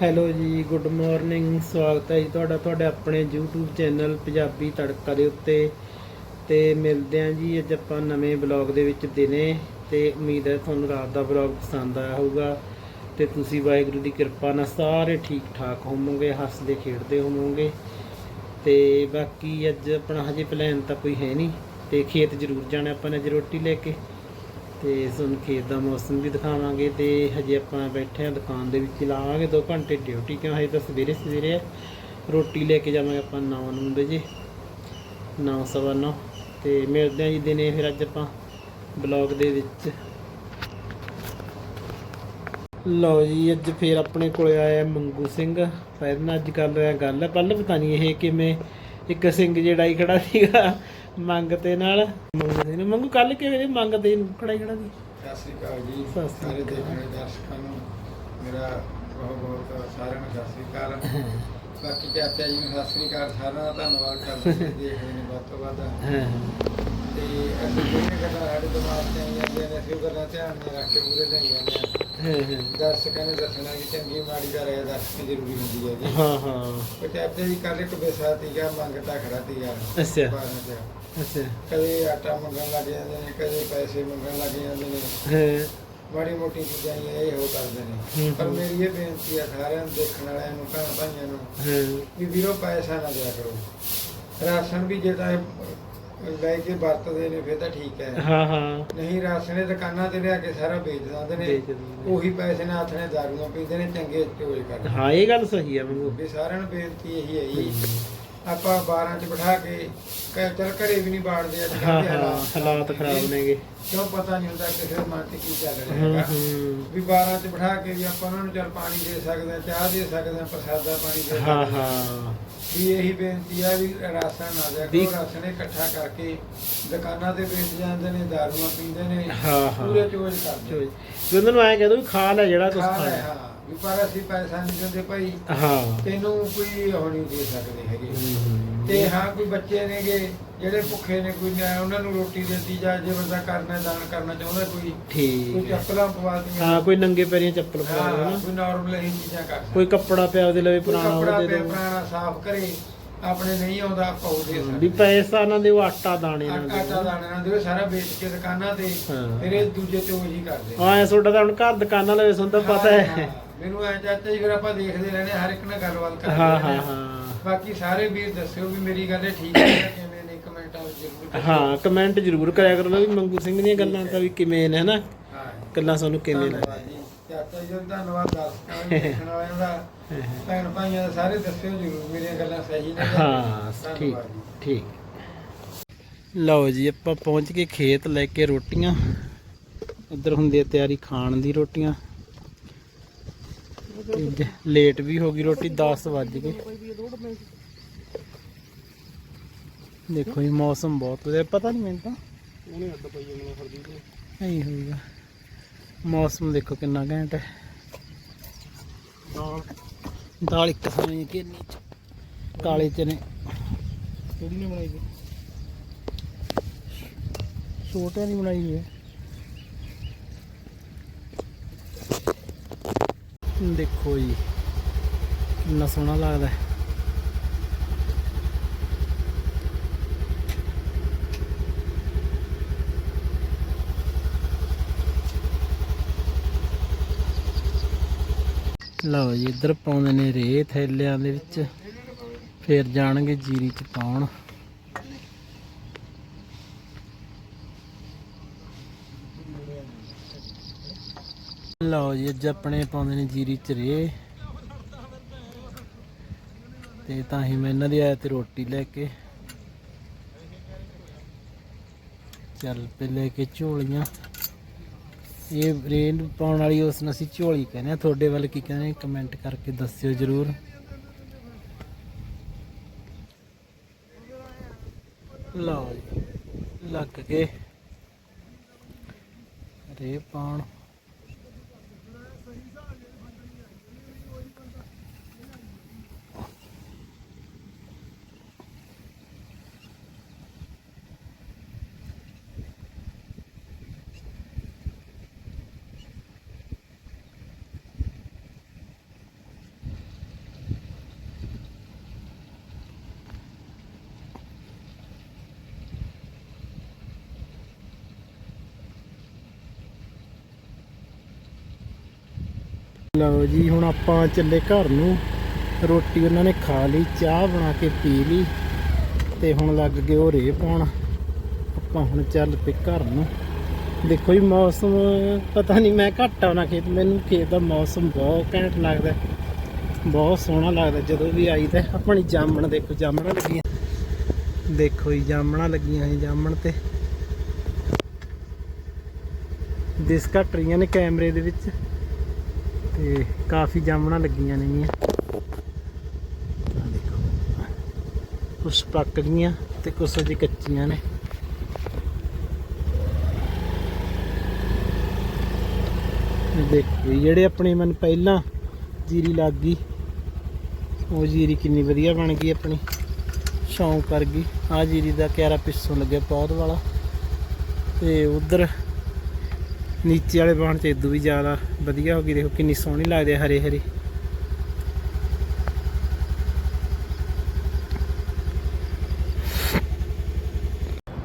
Hello ਜੀ, good morning, ਸਵਾਗਤ ਹੈ ਜੀ ਤੁਹਾਡਾ, ਤੁਹਾਡੇ ਆਪਣੇ YouTube ਚੈਨਲ ਪੰਜਾਬੀ ਤੜਕਾ ਦੇ ਉੱਤੇ। ਤੇ ਮਿਲਦੇ ਹਾਂ ਜੀ ਅੱਜ ਆਪਾਂ ਨਵੇਂ ਬਲੌਗ ਦੇ ਵਿੱਚ ਦਿਨੇ। ਤੇ ਉਮੀਦ ਹੈ ਤੁਹਾਨੂੰ ਰਾਤ ਦਾ ਬਲੌਗ ਪਸੰਦ ਆਇਆ ਹੋਊਗਾ। ਤੇ ਤੁਸੀਂ ਵਾਹਿਗੁਰੂ ਦੀ ਕਿਰਪਾ ਨਾਲ ਸਾਰੇ ਠੀਕ ਠਾਕ ਹੋਵੋਗੇ, ਹੱਸਦੇ, ਖੇਡਦੇ ਹੋਵੋਗੇ। ਤੇ ਬਾਕੀ ਅੱਜ ਆਪਣਾ ਹਜੇ ਪਲਾਨ ਤਾਂ ਕੋਈ ਹੈ ਨਹੀਂ। ਤੇ ਖੇਤ ਜ਼ਰੂਰ ਜਾਣਾ ਆਪਾਂ ਨੇ ਅੱਜ ਰੋਟੀ ਲੈ ਕੇ। ਤੇ ਤੁਹਾਨੂੰ ਖੇਤ ਦਾ ਮੌਸਮ ਵੀ ਦਿਖਾਵਾਂਗੇ ਤੇ ਹਜੇ ਆਪਾਂ ਬੈਠੇ ਆ ਦੁਕਾਨ ਦੇ ਵਿੱਚ ਲਾਵਾਂਗੇ 2 ਘੰਟੇ ਡਿਊਟੀ ਕਿਉਂ? ਹਜੇ ਤਾਂ ਸਵੇਰੇ ਸਵੇਰੇ ਰੋਟੀ ਲੈ ਕੇ ਜਾਵਾਂਗੇ ਆਪਾਂ 9 ਨੂੰ ਵਜੇ। 9 ਸਵਾ ਨੌ। ਤੇ ਮਿਲਦੇ ਆ ਜੀ ਦਿਨੇ ਫਿਰ ਅੱਜ ਆਪਾਂ ਬਲੌਗ ਦੇ ਵਿੱਚ। ਲਓ ਜੀ, ਅੱਜ ਫੇਰ ਆਪਣੇ ਕੋਲੇ ਆਇਆ ਮੰਗੂ ਸਿੰਘ। ਪਹਿਲਾਂ ਨਾਲ ਅੱਜ ਕਰ ਰਿਹਾ ਗੱਲ। ਕੱਲ ਪਤਾ ਨਹੀਂ ਇਹ ਕਿਵੇਂ ਇੱਕ ਸਿੰਘ ਜਿਹੜਾ ਹੀ ਖੜਾ ਸੀਗਾ। ਮੰਗ ਤੇ ਨਾਲ। ਮੰਗੂ ਸਿੰਘ ਨੂੰ। ਮੰਗੂ ਕੱਲ ਕਿਵੇਂ ਤੇ ਨੂੰ? ਖੜਾ ਹੀ ਖੜਾ ਸੀ ਸਤਿ ਸ੍ਰੀ ਅਕਾਲ ਜੀ। ਸਤਿ ਸ੍ਰੀ ਸਾਰੇ ਅਕਾਲ। ਦੇਖਣ ਵਾਲੇ ਦਰਸ਼ਕਾਂ ਨੂੰ ਮੇਰਾ ਬਹੁਤ ਬਹੁਤ ਸਾਰਿਆਂ ਨੂੰ ਸਤਿ ਸ੍ਰੀ ਅਕਾਲ। ਬਾਕੀ ਚਾਚਾ ਜੀ ਨੂੰ ਸਤਿ ਸ੍ਰੀ ਅਕਾਲ। ਸਾਰਿਆਂ ਦਾ ਧੰਨਵਾਦ ਕਰਦੇ ਜੀ ਦੇਖ ਰਹੇ ਨੇ ਵੱਧ ਤੋਂ ਵੱਧ। ਹਾਂ। ਤੇ ਅਸੀਂ ਜਿਹੜੀਆਂ ਗੱਲਾਂ ਸਾਡੇ ਦਿਮਾਗ 'ਚ ਆਈਆਂ ਜਾਂਦੀਆਂ ਨੇ ਅਸੀਂ ਉਹ ਗੱਲਾਂ ਧਿਆਨ ਨਾਲ ਰੱਖ ਕੇ ਮੂਰੇ ਲਈ ਜਾਂਦੇ ਹਾਂ ਹਾਂ ਹਾਂ। ਦਰਸ਼ਕਾਂ ਨੇ ਦੱਸਣਾ ਵੀ ਚੰਗੀ ਮਾੜੀ ਦਾ ਰਾਇ ਦੱਸਣੀ ਜ਼ਰੂਰੀ ਹੁੰਦੀ ਹੈ ਜੀ। ਹਾਂ ਹਾਂ। ਤੇ ਚਾਚਾ ਜੀ ਕੱਲ ਇੱਕ ਬੇਸਾਤੀ ਗਿਆ ਮੰਗਤਾ ਖੜਾ ਤੀ ਯਾਰ ਅੱਛਾ। ਬਾਰਾਂ ਚ ਅੱਛਾ। ਕਦੇ ਆਟਾ ਮੰਗਣ ਲੱਗ ਜਾਂਦੇ ਨੇ ਕਦੇ ਪੈਸੇ ਮੰਗਣ ਲੱਗ ਜਾਂਦੇ ਨੇ। ਹਾਂ। ਮਾੜੀ ਮੋਟੀ ਚੀਜ਼ਾਂ ਹੀ ਇਹ ਹੋ ਕਰਦੇ ਹੂੰ, ਨੇ ਪਰ ਹੂੰ। ਮੇਰੀ ਇਹ ਬੇਨਤੀ ਆ ਸਾਰਿਆਂ ਨੂੰ ਦੇਖਣ ਵਾਲਿਆਂ ਨੂੰ ਭੈਣ ਭਾਈਆਂ ਨੂੰ ਹਾਂ। ਵੀ ਵੀਰੋ ਪੈਸਾ ਨਾ ਦਿਆ ਕਰੋ। ਰਾਸ਼ਨ ਵੀ ਜੇ ਤਾਂ ਇਹ ਲੈ ਕੇ ਵਰਤਦੇ ਨੇ ਫਿਰ ਤਾਂ ਠੀਕ ਹੈ। ਹਾਂ ਹਾਂ। ਨਹੀਂ ਰਾਸ਼ਨ ਇਹ ਦੁਕਾਨਾਂ ਤੇ ਲਿਆ ਕੇ ਸਾਰਾ ਵੇਚ ਦਿੰਦੇ ਨੇ। ਵੇਚ ਦਿੰਦੇ ਨੇ। ਉਹੀ ਪੈਸੇ ਨਾਲ ਆਥਣੇ ਦਾਰੂਆਂ ਪੀਂਦੇ ਨੇ ਚੰਗੇ ਕਰਦੇ ਹਾਂ ਇਹ ਗੱਲ ਸਹੀ ਹੈ ਮੰਗੂ ਵੀ ਸਾਰਿਆਂ ਨੂੰ ਬੇਨਤੀ ਇਹੀ ਹੈ ਜੀ। ਆਪਾਂ 12 ਚ ਬਿਠਾ ਕੇ ਕ- ਚੱਲ ਘਰੇ ਵੀ ਨਹੀਂ ਬਾੜਦੇ ਅੱਜ ਹਾਂ ਕੱਲ੍ਹ ਦੇ ਹਾਂ ਹਾਲਾਤ। ਖਰਾਬ ਨੇਗੇ। ਕਿਉਂ ਪਤਾ ਨਹੀਂ ਹੁੰਦਾ ਕਿਸੇ ਦੇ ਮਨ ਕੀ ਚੱਲ ਰਿਹਾ ਹੂੰ ਹੈਗਾ। ਹੂੰ। ਵੀ 12 ਚ ਬਿਠਾ ਕੇ ਵੀ ਆਪਾਂ ਉਹਨਾਂ ਨੂੰ ਚੱਲ ਪਾਣੀ ਦੇ ਸਕਦੇ ਹਾਂ ਚਾਹ ਦੇ ਸਕਦੇ ਹਾਂ ਪ੍ਰਸਾਦਾ ਪਾਣੀ ਦੇ ਹਾਂ ਹਾਂ। ਵੀ ਇਹੀ ਬੇਨਤੀ ਆ ਵੀ ਰਾਸ਼ਨ ਨਾ ਦਿਆ ਵੀ- ਰਾਸ਼ਨ ਇਕੱਠਾ ਕਰਕੇ ਦੁਕਾਨਾਂ ਤੇ ਵੇਚ ਜਾਂਦੇ ਨੇ ਦਾਰੂਆਂ ਪੀਂਦੇ ਨੇ ਹਾਂ ਹਾਂ। ਪੂਰੇ ਚੋਜ ਕਰਦੇ ਨੇ। ਉਹਨਾਂ ਨੂੰ ਐਂ ਕਹਿ ਦੋ ਵੀ ਖਾ ਲੈ ਜਿਹੜਾ ਕੁਛ ਖਾ ਲੈ, ਖਾਇਆ ਹਾਂ। ਵੀ ਪਰ ਅਸੀਂ ਪੈਸਾ ਨਹੀਂ ਦਿੰਦੇ ਭਾਈ। ਹਾਂ। ਤੈਨੂੰ ਕੋਈ ਉਹ ਨਹੀਂ ਦੇ ਸਕਦੇ ਹੈਗੇ। ਹੂੰ, ਹੂੰ। ਤੇ ਹਾਂ ਕੋਈ ਬੱਚੇ ਨੇਗੇ ਜਿਹੜੇ ਭੁੱਖੇ ਨੇ ਕੋਈ ਨਾ ਉਹਨਾਂ ਨੂੰ ਰੋਟੀ ਦਿੱਤੀ ਜਾ ਜੇ ਬੰਦਾ ਕਰਨਾ ਦਾਨ ਕਰਨਾ ਚਾਹੁੰਦਾ ਕੋਈ ਕੋਈ ਠੀਕ ਹੈ। ਚੱਪਲਾਂ ਪਵਾ ਦੀਆਂ ਹਾਂ ਕੋਈ ਨੰਗੇ ਪੈਰੀਂ ਚੱਪਲ ਪਾ ਹਾਂ, ਦੇ ਨਾ। ਕੋਈ ਨਾਰਮਲ ਇਹ ਚੀਜ਼ਾਂ ਕਰ ਸਕਦਾ। ਕੋਈ ਕੱਪੜਾ ਪਿਆ ਉਹਦੇ ਲਵੇ ਕੋਈ ਪੁਰਾਣਾ ਕੱਪੜਾ ਉਹਦੇ ਪਿਆ ਦੇ ਪੁਰਾਣਾ ਸਾਫ਼ ਕਰੇ ਆਪਣੇ ਨਹੀਂ ਆਉਂਦਾ ਆਪਾਂ ਉਹ ਦੇ ਵੀ ਸਕਦੇ। ਪੈਸਾ ਨਾ ਦਿਓ ਆਟਾ ਦਾਣੇ ਨਾ ਆਟਾ ਆਟਾ ਦਾਣੇ ਨਾਲ ਦਿਓ ਸਾਰਾ ਵੇਚ ਕੇ ਦੁਕਾਨਾਂ ਤੇ। ਫਿਰ ਇਹ ਦੂਜੇ ਚੋਜ ਹੀ ਕਰਦੇ ਹਾਂ ਐ ਤੁਹਾਡਾ ਤਾਂ ਹੁਣ ਘਰ ਦੁਕਾਨਾਂ ਲਵੇ ਸੁਣ ਤਾਂ ਪਤਾ ਹਾਂ, ਮੈਨੂੰ ਐ ਚਾਚਾ ਜੀ ਫਿਰ ਆਪਾਂ ਦੇਖਦੇ ਰਹਿੰਦੇ ਹਰ ਇੱਕ ਨਾਲ ਗੱਲਬਾਤ ਕਰਦੇ ਹਾਂ ਹਾਂ ਰਹਿੰਦੇ। ਹਾਂ। ਬਾਕੀ ਸਾਰੇ ਵੀਰ ਦੱਸਿਓ ਵੀ ਮੇਰੀ ਗੱਲ ਇਹ ਠੀਕ ਹੈ ਜਾਂ ਕਿਵੇਂ ਨੇ ਕਮੈਂਟਾਂ ਵਿੱਚ ਜ਼ਰੂਰ ਦੱਸਿਓ। ਹਾਂ ਕਮੈਂਟ ਜ਼ਰੂਰ ਕਰਿਆ ਕਰੋ ਵੀ ਮੰਗੂ ਸਿੰਘ ਦੀਆਂ ਗੱਲਾਂ ਤਾਂ ਵੀ ਕਿਵੇਂ ਨੇ ਹਨਾ? ਹਾਂ ਗੱਲਾਂ ਸਾਨੂੰ ਕਿਵੇਂ ਧੰਨਵਾਦ ਲੱਗਦੀਆਂ ਜੀ। ਚਾਚਾ ਜੀ ਦਾ ਧੰਨਵਾਦ ਦੇਖਣ ਵਾਲਿਆਂ ਦਾ। ਭੈਣ ਭਾਈਆਂ ਦਾ ਸਾਰੇ ਦੱਸਿਓ ਜ਼ਰੂਰ ਮੇਰੀਆਂ ਗੱਲਾਂ ਸਹੀ ਨੇ ਜਾਂ ਹਾਂ ਨਹੀਂ। ਠੀਕ ਧੰਨਵਾਦ ਜੀ। ਠੀਕ। ਲਓ ਜੀ ਆਪਾਂ ਪਹੁੰਚ ਕੇ ਖੇਤ ਲੈ ਕੇ ਰੋਟੀਆਂ। ਇੱਧਰ ਹੁੰਦੀ ਹੈ ਤਿਆਰੀ ਖਾਣ ਦੀ ਰੋਟੀਆਂ। ਲੇਟ ਵੀ ਹੋ ਗਈ ਰੋਟੀ 10 ਵੱਜ ਗਏ। ਦੇਖੋ ਜੀ ਮੌਸਮ ਬਹੁਤ ਵਧੀਆ। ਪਤਾ ਨਹੀਂ ਮੈਨੂੰ ਤਾਂ। ਉਹਨੇ ਅੱਡ ਪਈ ਮੈਨੂੰ ਹਰਦੀਪ ਨੇ। ਨਹੀਂ ਹੋਊਗਾ ਮੌਸਮ ਦੇਖੋ ਕਿੰਨਾ ਘੈਂਟ ਹੈ। ਦਾਲ। ਇੱਕ ਸਮੇਂ ਕਿੰਨੀ ਚ। ਕਾਲੇ ਚਨੇ ਕਿਹੜੀ ਨੇ ਬਣਾਈ ਛੋਟਿਆਂ ਦੀ ਬਣਾਈ ਹੋਈ ਹੈ ਦੇਖੋ ਜੀ, ਕਿੰਨਾ ਸੋਹਣਾ ਲੱਗਦਾ ਹੈ। ਲਓ ਜੀ, ਇੱਧਰ ਪਾਉਂਦੇ ਨੇ ਰੇਹ ਥੈਲਿਆਂ ਦੇ ਵਿੱਚ, ਫਿਰ ਜਾਣਗੇ ਜੀਰੀ ਚ ਪਾਉਣ। ਲਓ ਜੀ, ਅੱਜ ਆਪਣੇ ਪਾਉਂਦੇ ਨੇ ਜੀਰੀ ਚ ਰੇ ਤੇ ਤਾਂ ਹੀ ਮੈਂ ਇਹਨਾਂ ਦੀ ਆਇਆ ਤੇ ਰੋਟੀ ਲੈ ਕੇ। ਚੱਲ ਪੇ ਲੈ ਕੇ ਝੋਲੀਆਂ। ਇਹ ਰੇਨ ਪਾਉਣ ਵਾਲੀ ਉਸ ਨੂੰ ਅਸੀਂ ਝੋਲੀ ਕਹਿੰਦੇ ਆ ਤੁਹਾਡੇ ਵੱਲ ਕੀ ਕਹਿੰਦੇ ਕਮੈਂਟ ਕਰਕੇ ਦੱਸਿਓ ਜਰੂਰ। ਲਓ ਜੀ, ਲੱਗ ਕੇ ਰੇ ਪਾਉਣ। ਲਓ ਜੀ, ਹੁਣ ਆਪਾਂ ਚੱਲੇ ਘਰ ਨੂੰ। ਰੋਟੀ ਉਹਨਾਂ ਨੇ ਖਾ ਲਈ, ਚਾਹ ਬਣਾ ਕੇ ਪੀ ਲਈ ਤੇ ਹੁਣ ਲੱਗ ਗਏ ਉਹ ਰੇ ਪਾਉਣ। ਆਪਾਂ ਹੁਣ ਚੱਲ ਪਏ ਘਰ ਨੂੰ। ਦੇਖੋ ਜੀ, ਮੌਸਮ ਪਤਾ ਨਹੀਂ, ਮੈਂ ਘੱਟ ਆਉਣਾ ਖੇਤ। ਮੈਨੂੰ ਖੇਤ ਦਾ ਮੌਸਮ ਬਹੁਤ ਘੈਂਟ ਲੱਗਦਾ ਬਹੁਤ ਸੋਹਣਾ ਲੱਗਦਾ ਜਦੋਂ ਵੀ ਆਈਦਾ ਆਪਣੀ ਜਾਮਣ ਦੇਖੋ, ਜਾਮਣਾ ਲੱਗੀਆਂ। ਦੇਖੋ ਜੀ, ਜਾਮਣਾ ਲੱਗੀਆਂ ਜੀ ਜਾਮਣ ਤੇ। ਦਿਸ ਘੱਟ ਰਹੀਆਂ ਨੇ ਕੈਮਰੇ ਦੇ ਵਿੱਚ। ਤੇ ਕਾਫੀ ਜਾਮਣਾਂ ਲੱਗੀਆਂ ਨੇਗੀਆਂ। ਆਹ ਦੇਖੋ। ਕੁਛ ਪੱਕ ਗਈਆਂ ਤੇ ਕੁਛ ਅਜੇ ਕੱਚੀਆਂ ਨੇ। ਇਹ ਦੇਖੋ ਜਿਹੜੇ ਆਪਣੇ ਮਨ ਪਹਿਲਾਂ ਜੀਰੀ ਲੱਗ ਗਈ, ਉਹ ਜੀਰੀ ਕਿੰਨੀ ਵਧੀਆ ਬਣ ਗਈ ਆਪਣੀ। ਸ਼ੌਂਕ ਕਰ ਗਈ। ਆ ਜੀਰੀ ਦਾ ਕਿਆਰਾ ਪਿੱਛੋਂ ਲੱਗਿਆ ਪੌਦ ਵਾਲਾ। ਤੇ ਉਧਰ ਨੀਚੇ ਵਾਲੇ ਬਾਣ ਚ ਇਦੋਂ ਵੀ ਜ਼ਿਆਦਾ ਵਧੀਆ ਹੋ ਗਈ, ਦੇਖੋ ਕਿੰਨੀ ਸੋਹਣੀ ਲੱਗਦੀ ਹੈ ਹਰੇ ਹਰੇ।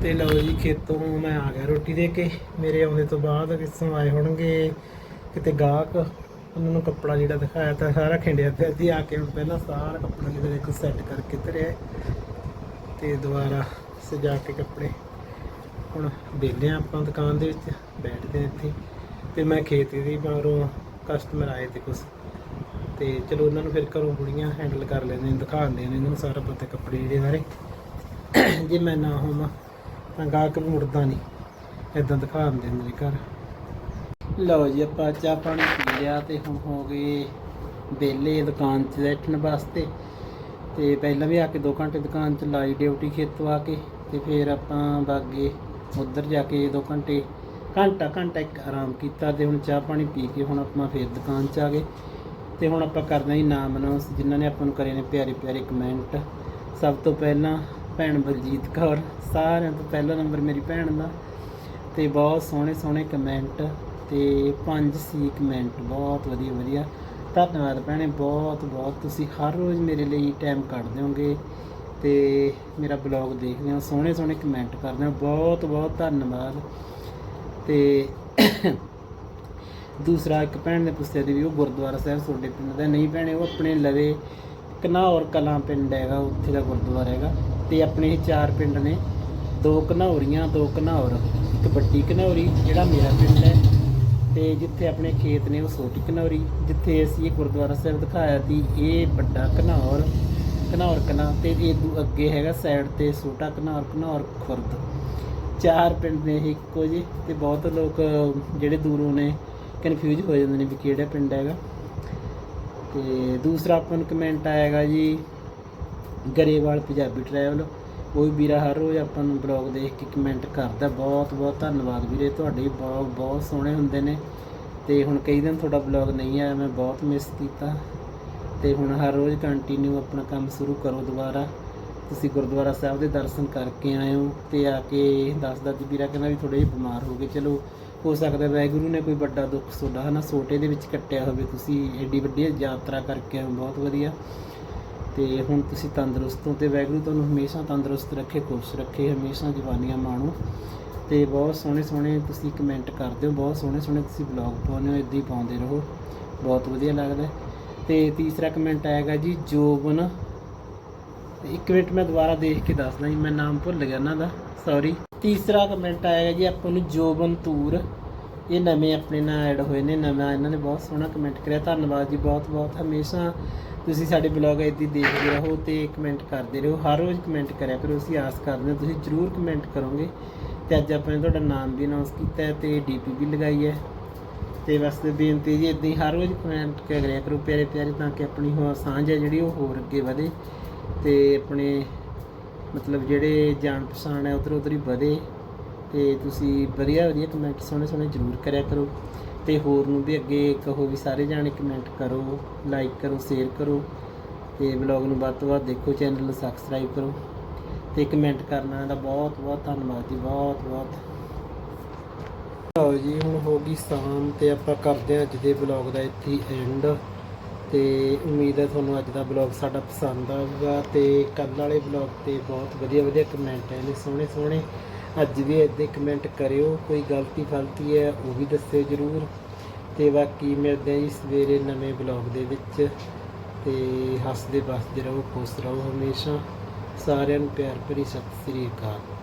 ਤੇ ਲਓ ਜੀ, ਖੇਤੋਂ ਮੈਂ ਆ ਗਿਆ ਰੋਟੀ ਦੇ ਕੇ। ਮੇਰੇ ਆਉਂਦੇ ਤੋਂ ਬਾਅਦ ਕਿਸੋਂ ਆਏ ਹੋਣਗੇ? ਕਿਤੇ ਗਾਹਕ, ਉਹਨਾਂ ਨੂੰ ਕੱਪੜਾ ਜਿਹੜਾ ਦਿਖਾਇਆ ਤਾਂ ਸਾਰਾ ਖਿੰਡਿਆ ਤੇ ਅੱਧੀ ਆ ਕੇ ਹੁਣ ਪਹਿਲਾਂ ਸਾਰਾ ਕੱਪੜਾ ਜਿਹੜਾ ਦੇਖੋ ਸੈੱਟ ਕਰਕੇ ਧਰਿਆ। ਤੇ ਦੁਬਾਰਾ ਸਜਾ ਕੇ ਕੱਪੜੇ। ਹੁਣ ਵਿਹਲੇ ਹਾਂ ਆਪਾਂ ਦੁਕਾਨ ਦੇ ਵਿੱਚ, ਬੈਠਦੇ ਹਾਂ ਇੱਥੇ। ਤੇ ਮੈਂ ਖੇਤ ਦੀ ਬਾਹਰੋਂ ਕਸਟਮਰ ਆਏ ਤੇ ਕੁਛ। ਤੇ ਚਲੋ ਉਹਨਾਂ ਨੂੰ ਫਿਰ ਘਰੋਂ ਕੁੜੀਆਂ ਹੈਂਡਲ ਕਰ ਲੈਂਦੇ ਨੇ ਦਿੰਦੇ ਨੇ ਇਹਨਾਂ ਨੂੰ ਸਾਰਾ ਪਤਾ ਕੱਪੜੇ ਜਿਹੜੇ ਸਾਰੇ ਜੇ ਮੈਂ ਨਾ ਹੋਵਾਂ ਤਾਂ ਗਾਹਕ ਵੀ ਮੁੜਦਾ ਨਹੀਂ। ਇਦਾਂ ਦਿਖਾ ਦਿੰਦੇ ਨੇ ਘਰ। ਲਓ ਜੀ, ਆਪਾਂ ਚਾਹ ਪਾਣੀ ਪੀ ਲਿਆ ਤੇ ਹੁਣ ਹੋ ਗਏ ਵਿਹਲੇ ਦੁਕਾਨ 'ਚ ਬੈਠਣ ਵਾਸਤੇ। ਤੇ ਪਹਿਲਾਂ ਵੀ ਆ ਕੇ 2 ਘੰਟੇ ਦੁਕਾਨ 'ਚ ਲਾਈ ਡਿਊਟੀ ਖੇਤੋਂ ਆ ਕੇ। ਤੇ ਫਿਰ ਆਪਾਂ ਬਾਗੇ ਉੱਧਰ ਜਾ ਕੇ 2 ਘੰਟੇ, ਘੰਟਾ ਘੰਟਾ ਇੱਕ ਆਰਾਮ ਕੀਤਾ ਤੇ ਹੁਣ ਚਾਹ ਪਾਣੀ ਪੀ ਕੇ ਹੁਣ ਆਪਾਂ ਫਿਰ ਦੁਕਾਨ 'ਚ ਆ ਗਏ। ਤੇ ਹੁਣ ਆਪਾਂ ਕਰਦੇ ਹਾਂ ਜੀ ਨਾਮ ਅਨਾਉਂਸ ਜਿਨ੍ਹਾਂ ਨੇ ਆਪਾਂ ਨੂੰ ਕਰੇ ਨੇ ਪਿਆਰੇ ਪਿਆਰੇ ਕਮੈਂਟ ਸਭ ਤੋਂ ਪਹਿਲਾਂ ਭੈਣ ਬਲਜੀਤ ਕੌਰ, ਸਾਰਿਆਂ ਤੋਂ ਪਹਿਲਾ ਨੰਬਰ ਮੇਰੀ ਭੈਣ ਦਾ। ਤੇ ਬਹੁਤ ਸੋਹਣੇ ਸੋਹਣੇ ਕਮੈਂਟ ਤੇ ਪੰਜ ਸੀ ਕਮੈਂਟ ਬਹੁਤ ਵਧੀਆ ਵਧੀਆ। ਧੰਨਵਾਦ ਭੈਣੇ, ਬਹੁਤ ਬਹੁਤ। ਤੁਸੀਂ ਹਰ ਰੋਜ਼ ਮੇਰੇ ਲਈ ਟਾਈਮ ਕੱਢਦੇ ਹੋਗੇ ਤੇ ਮੇਰਾ ਬਲੌਗ ਦੇਖਦੇ ਹੋ, ਸੋਹਣੇ ਸੋਹਣੇ ਕਮੈਂਟ ਕਰਦੇ ਹੋ। ਬਹੁਤ ਬਹੁਤ ਧੰਨਵਾਦ। ਤੇ ਦੂਸਰਾ ਇੱਕ ਭੈਣ ਨੇ ਪੁੱਛਿਆ ਸੀ ਵੀ ਉਹ ਗੁਰਦੁਆਰਾ ਸਾਹਿਬ ਤੁਹਾਡੇ ਪਿੰਡ ਦਾ ਨਹੀਂ ਭੈਣੇ, ਉਹ ਆਪਣੇ ਲਵੇ ਘਨੌਰ ਕਲਾਂ ਪਿੰਡ ਹੈਗਾ, ਉੱਥੇ ਦਾ ਗੁਰਦੁਆਰਾ ਹੈਗਾ। ਤੇ ਆਪਣੇ ਇਹ ਚਾਰ ਪਿੰਡ ਨੇ, ਦੋ ਘਨੌਰੀਆਂ ਦੋ ਘਨੌਰ ਇੱਕ ਵੱਡੀ ਘਨੌਰੀ ਜਿਹੜਾ ਮੇਰਾ ਪਿੰਡ ਹੈ। ਤੇ ਜਿੱਥੇ ਆਪਣੇ ਖੇਤ ਨੇ, ਉਹ ਛੋਟੀ ਘਨੌਰੀ ਜਿੱਥੇ ਅਸੀਂ ਇਹ ਗੁਰਦੁਆਰਾ ਸਾਹਿਬ ਦਿਖਾਇਆ ਸੀ, ਇਹ ਵੱਡਾ ਘਨੌਰ ਘਨੌਰ ਕਲਾਂ ਤੇ ਇਹ ਦੂ ਅੱਗੇ ਹੈਗਾ ਸਾਈਡ ਤੇ ਛੋਟਾ ਘਨੌਰ ਘਨੌਰ ਖੁਰਦ। ਚਾਰ ਪਿੰਡ ਨੇ ਇਹ ਇੱਕੋ ਜਿਹੇ ਤੇ ਬਹੁਤ ਲੋਕ ਜਿਹੜੇ ਦੂਰੋਂ ਨੇ ਕਨਫਿਊਜ਼ ਹੋ ਜਾਂਦੇ ਨੇ ਵੀ ਕਿਹੜਾ ਪਿੰਡ ਹੈਗਾ। ਤੇ ਦੂਸਰਾ ਆਪਾਂ ਨੂੰ ਕਮੈਂਟ ਆਏਗਾ ਜੀ, ਗਰੇਵਾਲ ਪੰਜਾਬੀ ਟਰੈਵਲ ਉਹ ਵੀ ਵੀਰਾ ਹਰ ਰੋਜ਼ ਆਪਾਂ ਨੂੰ ਬਲੌਗ ਦੇਖ ਕੇ ਕਮੈਂਟ ਕਰਦਾ। ਬਹੁਤ ਬਹੁਤ ਧੰਨਵਾਦ ਵੀਰੇ, ਤੁਹਾਡੇ ਬਲੌਗ ਬਹੁਤ ਸੋਹਣੇ ਹੁੰਦੇ ਨੇ। ਤੇ ਹੁਣ ਕਈ ਦਿਨ ਤੁਹਾਡਾ ਬਲੌਗ ਨਹੀਂ ਆਇਆ, ਮੈਂ ਬਹੁਤ ਮਿਸ ਕੀਤਾ। ਤੇ ਹੁਣ ਹਰ ਰੋਜ਼ ਕੰਟੀਨਿਊ ਆਪਣਾ ਕੰਮ ਸ਼ੁਰੂ ਕਰੋ ਦੁਬਾਰਾ। ਤੁਸੀਂ ਗੁਰਦੁਆਰਾ ਸਾਹਿਬ ਦੇ ਦਰਸ਼ਨ ਕਰਕੇ ਆਏ ਹੋ ਤੇ ਆ ਕੇ ਦੱਸਦਾ ਜੀ ਵੀਰਾ ਕਹਿੰਦਾ ਵੀ ਥੋੜੇ ਜਿਹਾ ਬਿਮਾਰ ਹੋ ਗਏ। ਚਲੋ, ਹੋ ਸਕਦਾ ਵਾਹਿਗੁਰੂ ਨੇ ਕੋਈ ਵੱਡਾ ਦੁੱਖ ਤੁਹਾਡਾ ਹਨਾ, ਛੋਟੇ ਦੇ ਵਿੱਚ ਕੱਟਿਆ ਹੋਵੇ। ਤੁਸੀਂ ਐਡੀ ਵੱਡੀ ਯਾਤਰਾ ਕਰਕੇ ਆਏ ਬਹੁਤ ਵਧੀਆ। ਤੇ ਹੁਣ ਤੁਸੀਂ ਤੰਦਰੁਸਤ ਹੋ ਤੇ ਵਾਹਿਗੁਰੂ ਤੁਹਾਨੂੰ ਹਮੇਸ਼ਾ ਤੰਦਰੁਸਤ ਰੱਖੇ, ਖੁਸ਼ ਰੱਖੇ, ਹਮੇਸ਼ਾ ਜਵਾਨੀਆਂ ਮਾਣੋ। ਤੇ ਬਹੁਤ ਸੋਹਣੇ ਸੋਹਣੇ ਤੁਸੀਂ ਕਮੈਂਟ ਕਰਦੇ ਹੋ, ਬਹੁਤ ਸੋਹਣੇ ਸੋਹਣੇ ਤੁਸੀਂ ਬਲੌਗ ਪਾਉਂਦੇ ਹੋ ਇਦਾਂ ਹੀ ਪਾਉਂਦੇ ਰਹੋ। ਬਹੁਤ ਵਧੀਆ ਲੱਗਦਾ। ਤੇ ਤੀਸਰਾ ਕਮੈਂਟ ਆਏਗਾ ਜੀ, ਜੋਬਨ। ਇੱਕ ਮਿੰਟ ਮੈਂ ਦੁਬਾਰਾ ਦੇਖ ਕੇ ਦੱਸਦਾ ਜੀ, ਮੈਂ ਨਾਮ ਭੁੱਲ ਗਿਆ ਇਹਨਾਂ ਦਾ ਸੌਰੀ ਤੀਸਰਾ ਕਮੈਂਟ ਆਏਗਾ ਜੀ, ਆਪਾਂ ਨੂੰ ਜੋਬਨ ਤੂਰ। ਇਹ ਨਵੇਂ ਆਪਣੇ ਨਾਲ ਐਡ ਹੋਏ ਨੇ, ਨਵਾਂ ਇਹਨਾਂ ਨੇ ਬਹੁਤ ਸੋਹਣਾ ਕਮੈਂਟ ਕਰਿਆ। ਧੰਨਵਾਦ ਜੀ ਬਹੁਤ ਬਹੁਤ, ਹਮੇਸ਼ਾ ਤੁਸੀਂ ਸਾਡੇ ਬਲੌਗ ਇੱਦਾਂ ਹੀ ਦੇਖਦੇ ਰਹੋ ਤੇ ਕਮੈਂਟ ਕਰਦੇ ਰਹੋ। ਹਰ ਰੋਜ਼ ਕਮੈਂਟ ਕਰਿਆ ਕਰੋ, ਅਸੀਂ ਆਸ ਕਰਦੇ ਹਾਂ ਤੁਸੀਂ ਜਰੂਰ ਕਮੈਂਟ ਕਰੋਗੇ। ਤੇ ਅੱਜ ਆਪਾਂ ਨੇ ਤੁਹਾਡਾ ਨਾਮ ਵੀ ਅਨਾਉਂਸ ਕੀਤਾ ਹੈ ਤੇ ਡੀਪੀ ਵੀ ਲਗਾਈ ਹੈ। ਤੇ ਬਸ ਬੇਨਤੀ ਜੀ ਇਦਾਂ ਹੀ ਹਰ ਰੋਜ਼ ਕਮੈਂਟ ਕਰਿਆ ਕਰੋ, ਪਿਆਰੇ ਪਿਆਰੇ, ਤਾਂ ਕਿ ਆਪਣੀ ਹੋ ਸਾਂਝ ਹੈ ਜਿਹੜੀ ਉਹ ਹੋਰ ਅੱਗੇ ਵਧੇ ਤੇ ਆਪਣੇ ਮਤਲਬ ਜਿਹੜੇ ਜਾਣ ਪਛਾਣ ਹੈ ਉਧਰ ਉਧਰ ਹੀ ਵਧੇ ਤੇ ਤੁਸੀਂ ਵਧੀਆ ਵਧੀਆ ਕਮੈਂਟ ਸੋਹਣੇ ਸੋਹਣੇ ਜ਼ਰੂਰ ਕਰਿਆ ਕਰੋ ਤੇ ਹੋਰ ਨੂੰ ਵੀ ਅੱਗੇ ਕਹੋ ਵੀ ਸਾਰੇ ਜਾਣੇ ਕਮੈਂਟ ਕਰੋ ਲਾਈਕ ਕਰੋ ਸ਼ੇਅਰ ਕਰੋ ਤੇ ਵਲੌਗ ਨੂੰ ਵੱਧ ਤੋਂ ਵੱਧ ਦੇਖੋ ਚੈਨਲ ਨੂੰ ਸਬਸਕ੍ਰਾਈਬ ਕਰੋ ਤੇ ਕਮੈਂਟ ਕਰਨਾ ਦਾ ਬਹੁਤ ਬਹੁਤ ਧੰਨਵਾਦ ਜੀ, ਬਹੁਤ ਬਹੁਤ। ਲਓ ਜੀ, ਹੁਣ ਹੋ ਗਈ ਸ਼ਾਮ ਤੇ ਆਪਾਂ ਕਰਦੇ ਹਾਂ ਅੱਜ ਦੇ ਵਲੌਗ ਦਾ ਇੱਥੇ ਐਂਡ ਤੇ ਉਮੀਦ ਹੈ ਤੁਹਾਨੂੰ ਅੱਜ ਦਾ ਵਲੌਗ ਸਾਡਾ ਪਸੰਦ ਆਊਗਾ ਤੇ ਕੱਲ ਵਾਲੇ ਵਲੌਗ ਤੇ ਬਹੁਤ ਵਧੀਆ ਵਧੀਆ ਕਮੈਂਟ ਆਏ ਨੇ, ਸੋਹਣੇ ਸੋਹਣੇ। ਅੱਜ ਵੀ ਇੱਦਾਂ ਕਮੈਂਟ ਕਰਿਓ, ਕੋਈ ਗਲਤੀ ਫਲਤੀ ਹੈ, ਉਹ ਵੀ ਦੱਸਿਓ ਜਰੂਰ। ਤੇ ਬਾਕੀ ਮਿਲਦੇ ਆ ਜੀ ਸਵੇਰੇ ਨਵੇਂ ਬਲੌਗ ਦੇ ਵਿੱਚ। ਤੇ ਹੱਸਦੇ ਵਸਦੇ ਰਹੋ, ਖੁਸ਼ ਰਹੋ ਹਮੇਸ਼ਾ। ਸਾਰਿਆਂ ਨੂੰ ਪਿਆਰ ਭਰੀ ਸਤਿ ਸ੍ਰੀ ਅਕਾਲ।